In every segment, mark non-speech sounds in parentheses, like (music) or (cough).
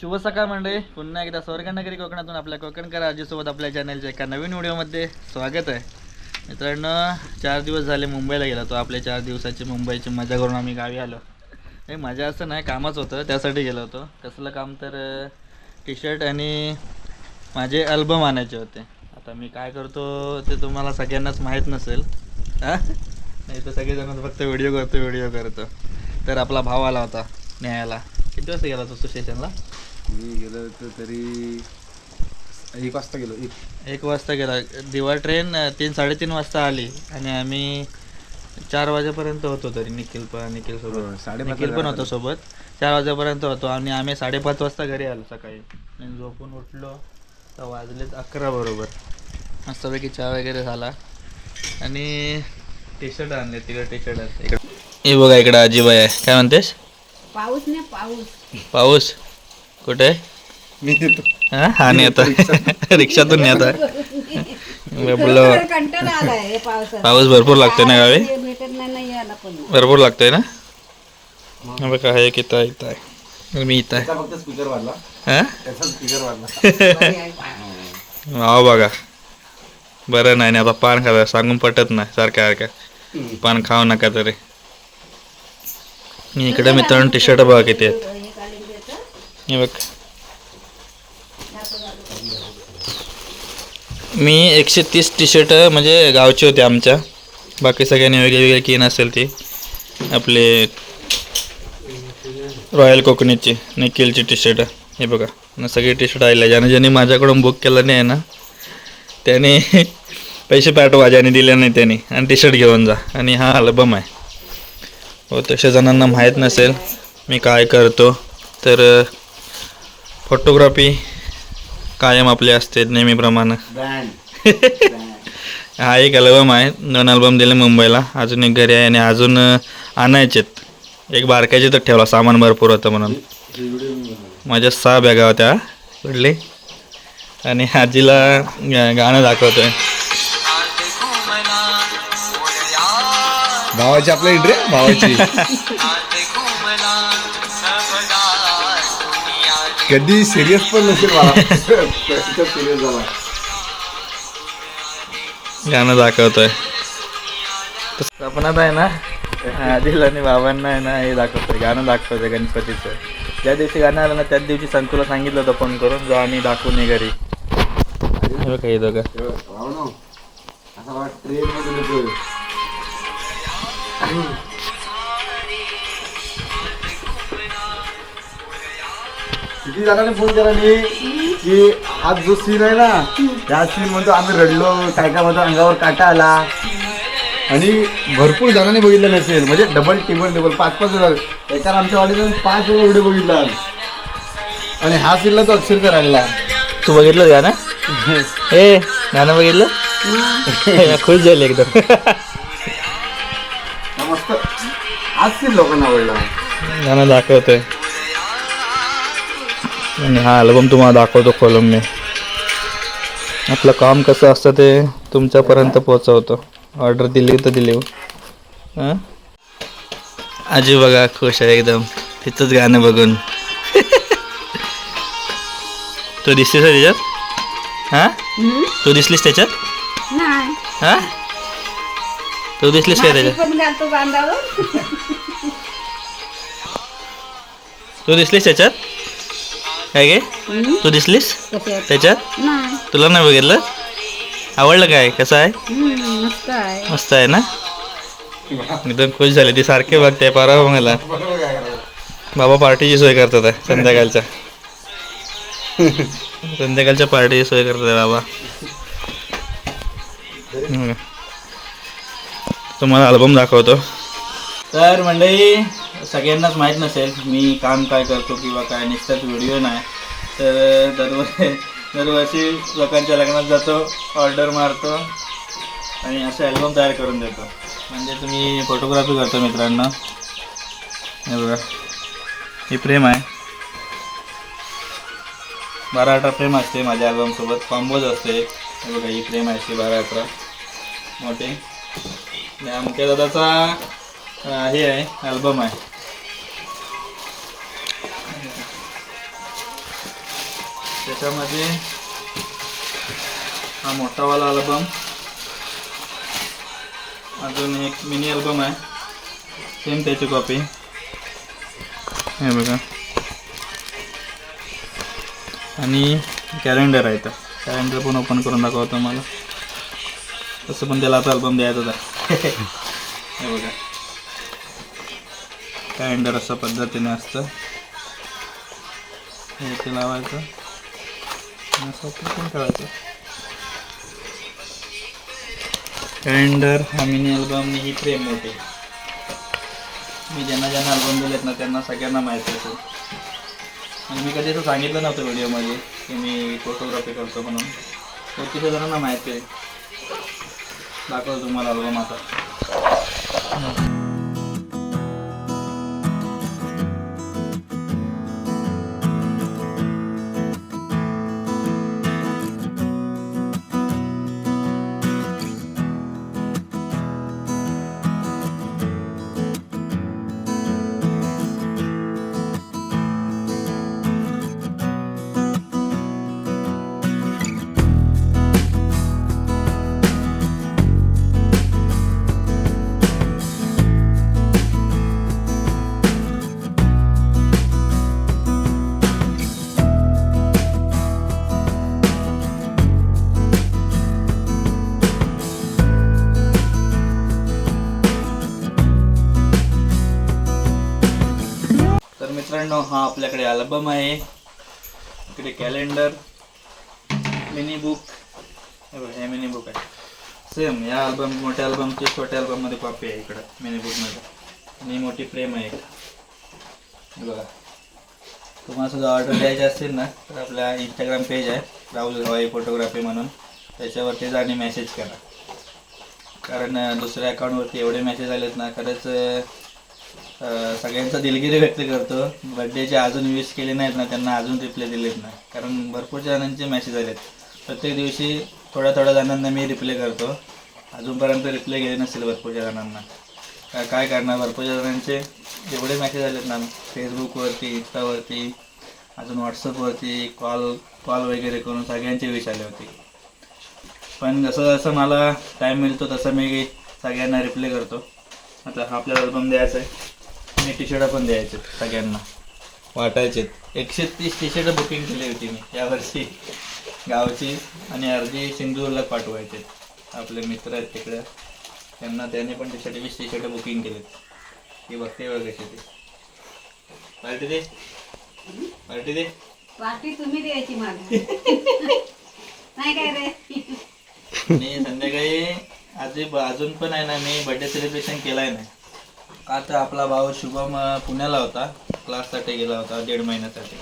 शुभ सकाळ मंडळी. पुन्हा एकदा स्वर्गनगरी कोकणातून आपल्या कोकणकर आजीसोबत आपल्या चॅनलच्या एका नवीन व्हिडिओमध्ये स्वागत आहे. मित्रांनो चार दिवस झाले मुंबईला गेला तो आपल्या चार दिवसाची मुंबईची मजा करून आम्ही गावी आलो. हे मजा असं नाही कामच होतं. त्यासाठी गेलो होतो. कसलं काम तर टी शर्ट आणि माझे अल्बम आणायचे होते. आता मी काय करतो ते तुम्हाला सगळ्यांनाच माहीत नसेल. हां? नाही तर सगळेजण फक्त व्हिडिओ करतो व्हिडिओ करतो. तर आपला भाव आला होता न्यायाला. किती वाजता गेला होता तू स्टेशनला मी गेलो होतो तरी एक वाजता गेलो एक. एक वाजता गेला. दिवा ट्रेन तीन साडेतीन वाजता आली. आणि आम्ही चार वाजेपर्यंत होतो तरी निखिल पण निखिल हो, सोबत साडेपाच निखिल पण होतो सोबत. चार वाजेपर्यंत होतो आणि आम्ही साडेपाच वाजता घरी आलो सकाळी. आणि झोपून उठलो. तर वाजलेत अकरा बरोबर. मस्तपैकी चहा वगैरे झाला. आणि टी शर्ट आणले तिकडे टी शर्ट इकडे हे बघा इकडं आजीबाई आहे. काय म्हणतेस? पाऊस नाही पाऊस. पाऊस? कुठे? मी हा? हा नेता रिक्षातून नेता बोललो कंटाळा आलाय हे पावसात. पाऊस भरपूर लागतोय ना गावी? हे भेटत नाही नाही याला पण. भरपूर लागतोय ना? हा बघा हा एक इथं आहे, इथं आहे. मी इथं आहे. त्याचा फक्त स्पीकर वाढला. हा? त्याचा स्पीकर वाढला. हा बघा. बरं नाही नाही आता पान खाता सांगून पटत नाही सारख्या सारख्या पान खाऊ नका तरी. इकडे मित्रांनो टी शर्ट बघा किती आहेत. हे बघ. मी एकशे तीस टी शर्ट म्हणजे गावचे होते आमच्या. बाकी सगळ्यांनी वेगळी वेगळी कीन असेल ती. आपले रॉयल कोकणीची निखिलची टी शर्ट हे बघा. ना सगळी टी शर्ट आले ज्याने ज्याने माझ्याकडून बुक केलं नाही आहे ना त्याने (laughs) पैसे पाठवा. ज्याने दिले नाही त्याने. आणि टी शर्ट घेऊन जा. आणि हा अल्बम आहे. हो तशा जणांना माहीत नसेल मी काय करतो तर फोटोग्राफी कायम आपली असते नेहमीप्रमाणे. (laughs) हा एक अल्बम आहे दोन अल्बम दिले मुंबईला अजून एक घरी आहे आणि अजून अं, आणायचेत एक बारकायचे तर ठेवला सामान भरपूर होतं म्हणून. माझ्या सहा बॅगा होत्या कुठली आणि आजीला गाणं दाखवतोय. भावाची आपल्या इंट्रे भावाची. कधी सिरियस पण नसेल मला. सिरियस झाला. गाणं दाखवतोय. सपनात आहे ना? आजीला आणि बाबांना आहे ना हे दाखवतोय. गाणं दाखवतोय गणपतीचं. ज्या दिवशी गाणं आलं ना त्याच दिवशी संतूला सांगितलं होतं फोन करून जा आणि दाखवून ये घरी. हे बघा हे दोघं. ट्रेन मध्ये किती जणांनी फोन केला मी? की आज जो सीन आहे ना त्या सीन म्हणतो आम्ही रडलो काय काय म्हणतो अंगावर काटा आला. आणि भरपूर जणांनी बघितलं नसेल म्हणजे डबल टेबल टेबल पाच पाच वेळा एका आमच्या वाडीतून पाच वेळा व्हिडिओ बघितला आणि हा सीनला तो अक्षरशः राहिला तू बघितलं गाणं (laughs) हे गाणं बघितलं? (laughs) खुश झाले एकदम. (laughs) सीन लोकांना आवडला. गाणं दाखवतोय आणि हा अल्बम तुम्हाला दाखवतो खोलून मी. आपलं काम कसं असतं ते तुमच्यापर्यंत पोहोचवतो. ऑर्डर दिली तर दिली. हो. हां आजी बघा खुश आहे एकदम. तिथंच गाणं बघून. (laughs) तू दिसलीस त्याच्यात? हां? तू दिसलीस त्याच्यात? नाही. हां? तू दिसलीस काय त्याच्यात पण घालतो बांधावर. तू दिसलीस त्याच्यात? काय गे? तू दिसलीस कशात त्याच्यात? नाही. तुला नाही बघितलं? आवडलं काय? कसं आहे? हम्म, मस्त आहे. मस्त आहे ना? एकदम खुश झाली ती सारखे बघते परवा मला. बाबा पार्टीची सोय करतात आहे संध्याकाळच्या. संध्याकाळच्या पार्टीची सोय करतात आहे बाबा. हम्म. तुम्हाला अल्बम दाखवतो. तर मंडळी सगळ्यांनाच माहीत नसेल मी काम काय करतो किंवा काय नुसताच व्हिडिओ नाही. तर दरवर्षी दरवर्षी लोकांच्या लग्नात जातो ऑर्डर मारतो आणि असं अल्बम तयार करून देतो. म्हणजे तुम्ही फोटोग्राफी करतो मित्रांना. हे बघा. ही प्रेम आहे. बारा अठरा फ्रेम असते माझ्या अल्बमसोबत कॉम्बोज असते. हे बघा ही फ्रेम आहे बारा अठरा मोठे. आमच्या दादाचा हे आहे अल्बम आहे. त्याच्यामध्ये हा मोठावाला अल्बम अजून एक मिनी अल्बम आहे. सेम त्याची कॉपी हे बघा. आणि कॅलेंडर आहे तर कॅलेंडर पण ओपन करून दाखवतो मला तसं पण त्याला आता अल्बम द्यायचा होता हे बघा. कॅलेंडर अशा पद्धतीने असतं. हे ते लावायचं. असं पण करायचं. कॅलेंडर हा मिनी अल्बम ही फ्रेम मोठी. मी ज्यांना ज्यांना अल्बम दिलेत ना त्यांना सगळ्यांना माहिती आहे तो आणि मी कधी असं सांगितलं नव्हतं व्हिडिओमध्ये की मी फोटोग्राफी करतो म्हणून. तर जणांना माहिती आहे. दाखवतो तुम्हाला अल्बम आता. मित्रांनो हा आपल्याकडे अल्बम आहे. इकडे कॅलेंडर मिनी बुक हे मिनी बुक आहे. सेम या अल्बम मोठ्या अल्बमची छोट्या अल्बममध्ये कॉपी आहे इकडं मिनी बुकमध्ये आणि मोठी फ्रेम आहे बघा. तुम्हाला सुद्धा ऑर्डर द्यायची असतील ना तर आपल्या इंस्टाग्राम पेज आहे राहुल गवाई फोटोग्राफी म्हणून. त्याच्यावरती आणि मेसेज करा. कारण दुसऱ्या अकाउंटवरती एवढे मेसेज आलेत ना खरंच सगळ्यांचा दिलगिरी व्यक्त करतो. बड्डेचे अजून विश केले नाहीत ना त्यांना अजून रिप्लाय दिलेत ना. कारण भरपूर जणांचे मॅसेज आलेत. प्रत्येक दिवशी थोड्या थोड्या जणांना मी रिप्लाय करतो. अजूनपर्यंत रिप्लाय गेले नसेल भरपूर जणांना. का काय करणार? भरपूर जणांचे जेवढे मॅसेज आलेत ना फेसबुकवरती इंस्टावरती अजून व्हॉट्सअपवरती कॉल कॉल वगैरे करून सगळ्यांचे विश आले होते. पण जसं जसं मला टाईम मिळतो तसं मी सगळ्यांना रिप्लाय करतो. आता हा आपल्याला अल्बम द्यायचा आहे. आणि टी शर्ट पण द्यायचे सगळ्यांना. वाटायचे. एकशे तीस टी शर्ट बुकिंग केली होती मी यावर्षी. गावची आणि अर्धी सिंधुदुर्गात पाठवायचे. आपले मित्र आहेत तिकडे. त्यांना त्याने पण टी शर्ट वीस टी शर्ट बुकिंग केलेत. ही बघते बघ कशी ती. पार्टी दे. पार्टी दे. पार्टी तुम्ही द्यायची मला. नाही काय रे? आणि संध्याकाळी आधी अजून पण आहे ना मी बर्थडे सेलिब्रेशन केलाय नाही आता आपला भाऊ शुभम पुण्याला होता. क्लाससाठी गेला होता दीड महिन्यासाठी.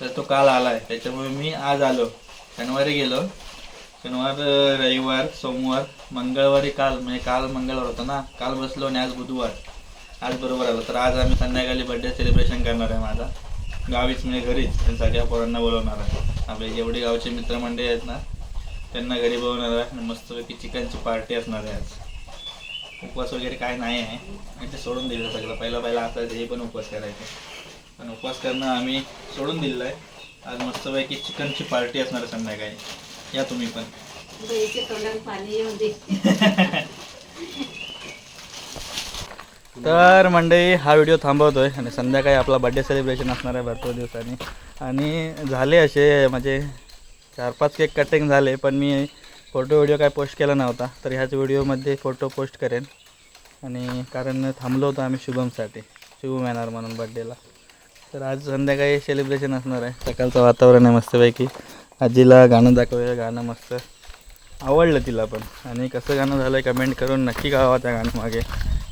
तर तो काल आला आहे त्याच्यामुळे मी आज आलो. शनिवारी गेलो. शनिवार रविवार सोमवार मंगळवारी काल म्हणजे काल मंगळवार होता ना. काल बसलो आणि आज बुधवार. आज बरोबर आलो. तर आज आम्ही संध्याकाळी बर्थडे सेलिब्रेशन करणार आहे माझा. गावीच म्हणजे घरीच. आणि सगळ्या पोरांना बोलवणार आहे. आपले जेवढे गावचे मित्रमंडळी आहेत ना त्यांना घरी बोलवणार आहे. आणि मस्तपैकी चिकनची पार्टी असणार आहे आज. उपवास वगैरे काय नाही आहे. आणि ते सोडून दिलं सगळं. पहिला पहिला असायचं हे पण उपवास करायचे. पण उपवास करणं आम्ही सोडून दिलेलं आहे. आज मस्तपैकी चिकनची पार्टी असणार आहे संध्याकाळी. या तुम्ही पण. (laughs) तर मंडळी हा व्हिडिओ थांबवतोय आणि संध्याकाळी आपला बड्डे सेलिब्रेशन असणार आहे भरपूर दिवसांनी. आणि झाले असे म्हणजे चार पाच केक कटिंग झाले पण मी फोटो व्हिडिओ काय पोस्ट केला नव्हता तर ह्याच व्हिडिओमध्ये फोटो पोस्ट करेन. आणि कारण थांबलो होतो आम्ही शुभमसाठी शुभम येणार म्हणून बड्डेला तर आज संध्याकाळी सेलिब्रेशन असणार आहे सकाळचं वातावरण आहे मस्तपैकी. आजीला गाणं दाखवूया गाणं मस्त. आवडलं तिला पण. आणि कसं गाणं झालं आहे कमेंट करून नक्की गावा त्या गाण्यामागे.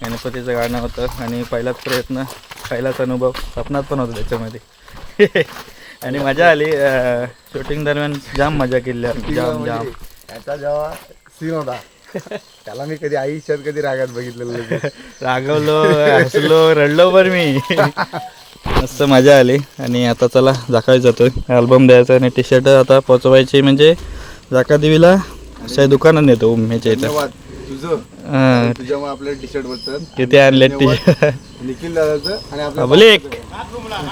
गणपतीचं गाणं होतं आणि पहिलाच प्रयत्न पहिलाच अनुभव स्वप्नात पण होता त्याच्यामध्ये. (laughs) आणि मजा आली शूटिंग दरम्यान जाम मजा केली. जाम जाम. त्याचा जेव्हा सीन होता. त्याला मी कधी आयुष्यात कधी रागात बघितलेलं नाही. रागवलो हसलो रडलो पण मी. मस्त मजा आली. आणि आता चला जाकाय जातोय. अल्बम द्यायचा आणि टी शर्ट आता पोचवायची म्हणजे जाका देवीला अशा दुकानात नेतो उमेच्या इथं. धन्यवाद. तुझं. हा, टी शर्ट किती आणले टी निखिल दादाचं आणि आपल्या पब्लिक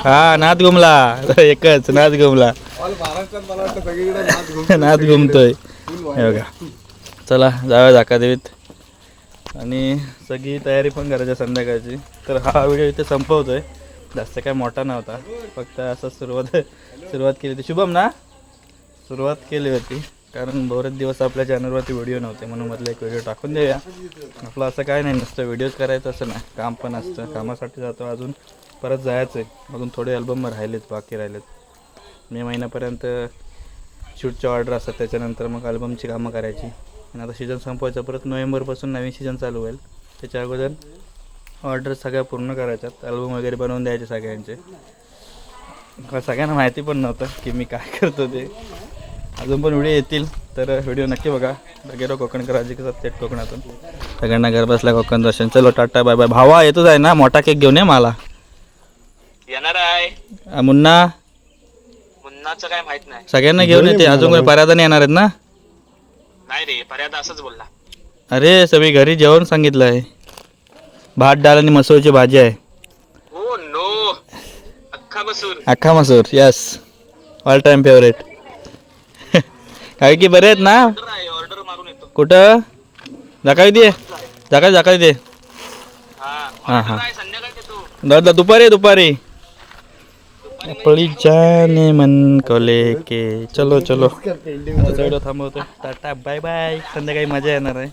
हा नाद घुमला एकच नाद घुमला ऑल महाराष्ट्रात मला वाटतं सगळीकडे नाच घुमतो. नाद घुमतोय Full हे बघा. चला जाऊया जाकादेवीत आणि सगळी तयारी पण करायची संध्याकाळची. तर हा व्हिडिओ इथे संपवतोय. जास्त काय मोठा नव्हता. फक्त असं सुरुवात सुरुवात केली होती. शुभम ना? सुरुवात केली होती. कारण बरेच दिवस आपल्या चॅनलवरती व्हिडिओ नव्हते. म्हणून म्हटलं एक व्हिडिओ टाकून देऊया. आपलं असं काय नाही. नुसतं व्हिडिओज करायचं असं नाही. काम पण असतं. कामासाठी जातो अजून. परत जायचं आहे अजून थोडे अल्बम राहिलेत बाकी राहिलेत. मे महिन्यापर्यंत शूटच्या ऑर्डर असतात त्याच्यानंतर मग अल्बमची कामं करायची. आणि आता सीझन संपवायचं परत नोव्हेंबरपासून नवीन सीझन चालू होईल. त्याच्या अगोदर ऑर्डर सगळ्या पूर्ण करायच्यात. अल्बम वगैरे बनवून द्यायचे सगळ्यांचे. का सगळ्यांना माहिती पण नव्हतं की मी काय करतो ते. अजून पण व्हिडिओ येतील तर व्हिडिओ नक्की बघा. गेलो कोकणकर आजी कसं थेट कोकणातून. सगळ्यांना घर बसला कोकण दर्शन. चलो टाटा बाय बाय भावा येतोच आहे ना? मोठा केक घेऊन ये मला. येणार आहे. मुन्ना. मुन्नाचं काय माहीत नाही. सगळ्यांना घेऊन येते अजून कोणी पर्यादाने येणार आहेत ना? नाही रे पर्यादा असंच बोलला. अरे सगळी घरी जेवण सांगितलं आहे. भात डाळ आणि मसूरची भाजी आहे. हो नो अख्खा बसून अख्खा मसूर यस ऑल टाइम फेवरेट काय की बरे आहेत ना? ऑर्डर मारून येतो. कुठं? जाकाळी दे. जाकाळी जाकाळी दे. हा. हां हां. संध्याकाळी दादा दुपारी दुपारी. जाने मन को लेके। चलो चलो। व्हिडिओ थांबवतो. टाटा बाय बाय संध्याकाळी मजा येणार आहे.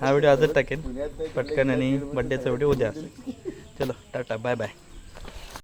हा व्हिडिओ आजच टाकेन. पटकन आणि बड्डेचा व्हिडिओ उद्या असेल. चलो टाटा बाय बाय